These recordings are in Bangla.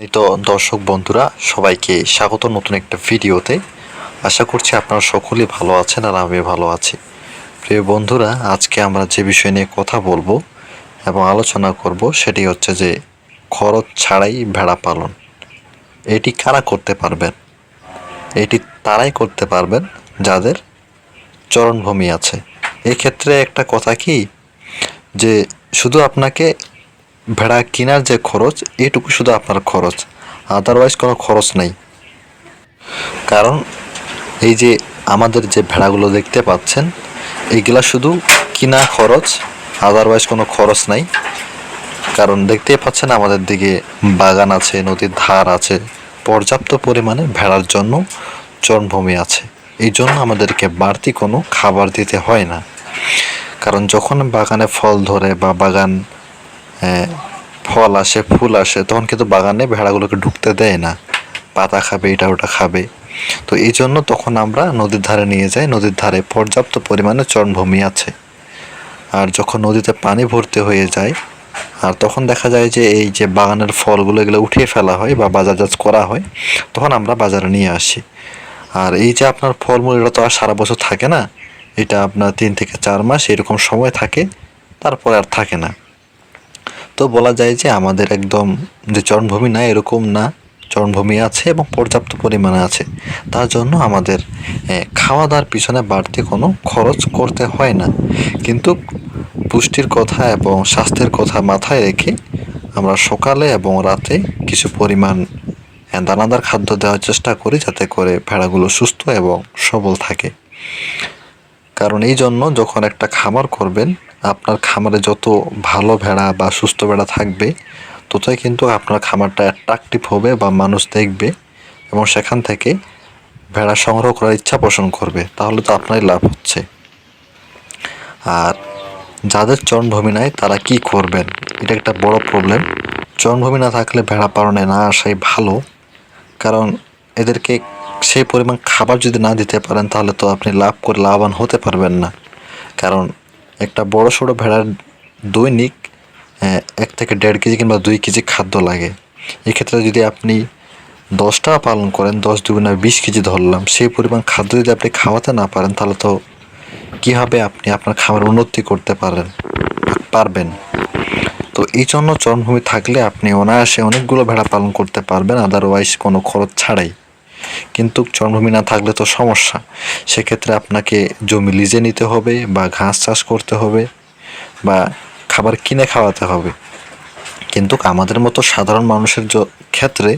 নিত দর্শক বন্ধুরা, সবাইকে স্বাগত নতুন একটা ভিডিওতে। আশা করছি আপনারা সকলেই ভালো আছেন আর আমি ভালো আছি। প্রিয় বন্ধুরা, আজকে আমরা যে বিষয় নিয়ে কথা বলব এবং আলোচনা করব সেটি হচ্ছে যে খরচ ছাড়াই ভেড়া পালন। এটি কারা করতে পারবেন? এটি তারাই করতে পারবেন যাদের চরণভূমি আছে। এক্ষেত্রে একটা কথা কি? যে শুধু আপনাকে ভেড়া কেনার যে খরচ, এটুকু শুধু আপনার খরচ। আদারওয়াইজ কোনো খরচ নেই। কারণ এই যে আমাদের যে ভেড়াগুলো দেখতে পাচ্ছেন এইগুলা শুধু কিনা খরচ আদারওয়াইজ কোনো খরচ নাই। কারণ দেখতেই পাচ্ছেন আমাদের দিকে বাগান আছে, নদীর ধার আছে, পর্যাপ্ত পরিমাণে ভেড়ার জন্য চরণভূমি আছে। এই জন্য আমাদেরকে বাড়তি কোনো খাবার দিতে হয় না। কারণ যখন বাগানে ফল ধরে বা বাগান ফল আসে, ফুল আসে, তখন কিন্তু বাগানে ভেড়াগুলোকে ঢুকতে দেয় না। পাতা খাবে, এটা ওটা খাবে। তো এই জন্য তখন আমরা নদীর ধারে নিয়ে যাই। নদীর ধারে পর্যাপ্ত পরিমাণে চরণভূমি আছে। আর যখন নদীতে পানি ভর্তি হয়ে যায়, আর তখন দেখা যায় যে এই যে বাগানের ফলগুলো এগুলো উঠিয়ে ফেলা হয় বা বাজারজাত করা হয়, তখন আমরা বাজারে নিয়ে আসি। আর এই যে আপনার ফলমূল, এটা তো আর সারা বছর থাকে না। এটা আপনার তিন থেকে চার মাস এরকম সময় থাকে, তারপরে আর থাকে না। তো বলা যায় যে আমাদের একদম যে চরণভূমি না, এরকম না। চরণভূমি আছে এবং পর্যাপ্ত পরিমাণে আছে। তার জন্য আমাদের খাওয়া দাওয়ার পিছনে বাড়তি কোনো খরচ করতে হয় না। কিন্তু পুষ্টির কথা এবং স্বাস্থ্যের কথা মাথায় রেখে আমরা সকালে এবং রাতে কিছু পরিমাণ দানাদার খাদ্য দেওয়ার চেষ্টা করি যাতে করে ভেড়াগুলো সুস্থ এবং সবল থাকে। কারণ এই জন্য যখন একটা খামার করবেন, আপনার খামারে যত ভালো ভেড়া বা সুস্থ ভেড়া থাকবে, ততই কিন্তু আপনার খামারটা অ্যাট্রাকটিভ হবে বা মানুষ দেখবে এবং সেখান থেকে ভেড়া সংগ্রহ করার ইচ্ছা পোষণ করবে। তাহলে তো আপনারই লাভ হচ্ছে। আর যাদের চরণভূমি নাই, তারা কি করবেন? এটা একটা বড় প্রবলেম চরণভূমি না থাকলে ভেড়া পালনে না আসাই ভালো। কারণ এদেরকে সেই পরিমাণ খাবার যদি না দিতে পারেন, তাহলে তো আপনি লাভ করে লাভবান হতে পারবেন না। কারণ একটা বড় সড়ো ভেড়ার দৈনিক এক থেকে দেড় কেজি কিংবা দুই কেজি খাদ্য লাগে। এক্ষেত্রে যদি আপনি দশটা পালন করেন, দশ দুগুণা বিশ কেজি ধরলাম, সেই পরিমাণ খাদ্য যদি আপনি খাওয়াতে না পারেন, তাহলে তো কীভাবে আপনি আপনার খাবার উন্নতি করতে পারেন, পারবেন। তো এই জন্য চরণভূমি থাকলে আপনি অনায়াসে অনেকগুলো ভেড়া পালন করতে পারবেন আদারওয়াইজ কোনো খরচ ছাড়াই। কিন্তু চরণভূমি না থাকলে তো সমস্যা। সেক্ষেত্রে আপনাকে জমি লিজে নিতে হবে বা ঘাস চাষ করতে হবে বা খাবার কিনে খাওয়াতে হবে। কিন্তু আমাদের মতো সাধারণ মানুষের ক্ষেত্রে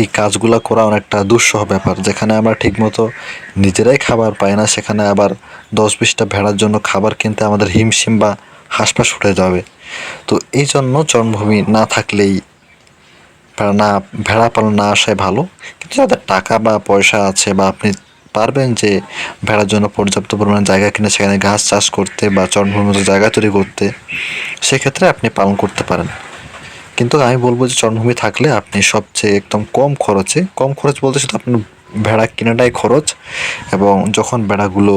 এই কাজগুলো করা অনেকটা দুঃসহ ব্যাপার। যেখানে আমরা ঠিকমতো নিজেরাই খাবার পাই না, সেখানে আবার দশ বিশটা ভেড়ার জন্য খাবার কিনতে আমাদের হিমশিম বা হাঁসফাঁস উঠে যাবে। তো এই জন্য চরণভূমি না থাকলেই না, ভেড়া পালন না আসাই ভালো। কিন্তু যাদের টাকা বা পয়সা আছে বা আপনি পারবেন যে ভেড়ার জন্য পর্যাপ্ত পরিমাণে জায়গা কিনে সেখানে ঘাস চাষ করতে বা চরণভূমির মতো জায়গা তৈরি করতে, সেক্ষেত্রে আপনি পালন করতে পারেন। কিন্তু আমি বলব যে চরণভূমি থাকলে আপনি সবচেয়ে একদম কম খরচে, কম খরচ বলতে শুধু আপনার ভেড়া কেনাটাই খরচ এবং যখন ভেড়াগুলো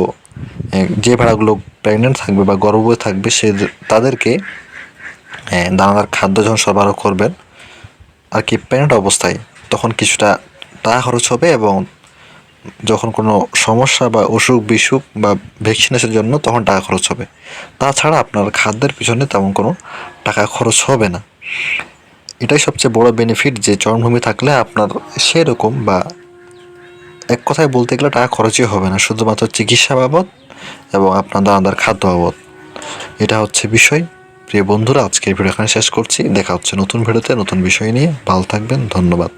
যে ভেড়াগুলো প্রেগনেন্ট থাকবে বা গর্ভবতী থাকবে, সে তাদেরকে দানাদার খাদ্য যখন সরবরাহ করবেন আর কি প্রেগনেন্ট অবস্থায়, তখন কিছুটা টাকা খরচ হবে এবং যখন কোনো সমস্যা বা অসুখ, বিসুখ বা ভ্যাকসিনেশনের জন্য তখন টাকা খরচ হবে। তাছাড়া আপনার খাদ্যের পিছনে তেমন কোনো টাকা খরচ হবে না। এটাই সবচেয়ে বড় বেনিফিট যে চরণভূমি থাকলে আপনার সেরকম বা এক কথায় বলতে গেলে টাকা খরচই হবে না, শুধুমাত্র চিকিৎসা বাবদ এবং আপনার দানাদার খাদ্য বাবদ। এটা হচ্ছে বিষয়। প্রিয় বন্ধুরা, আজকের ভিডিও এখানে শেষ করছি। দেখা হচ্ছে নতুন ভিডিওতে, নতুন বিষয় নিয়ে। ভালো থাকবেন, ধন্যবাদ।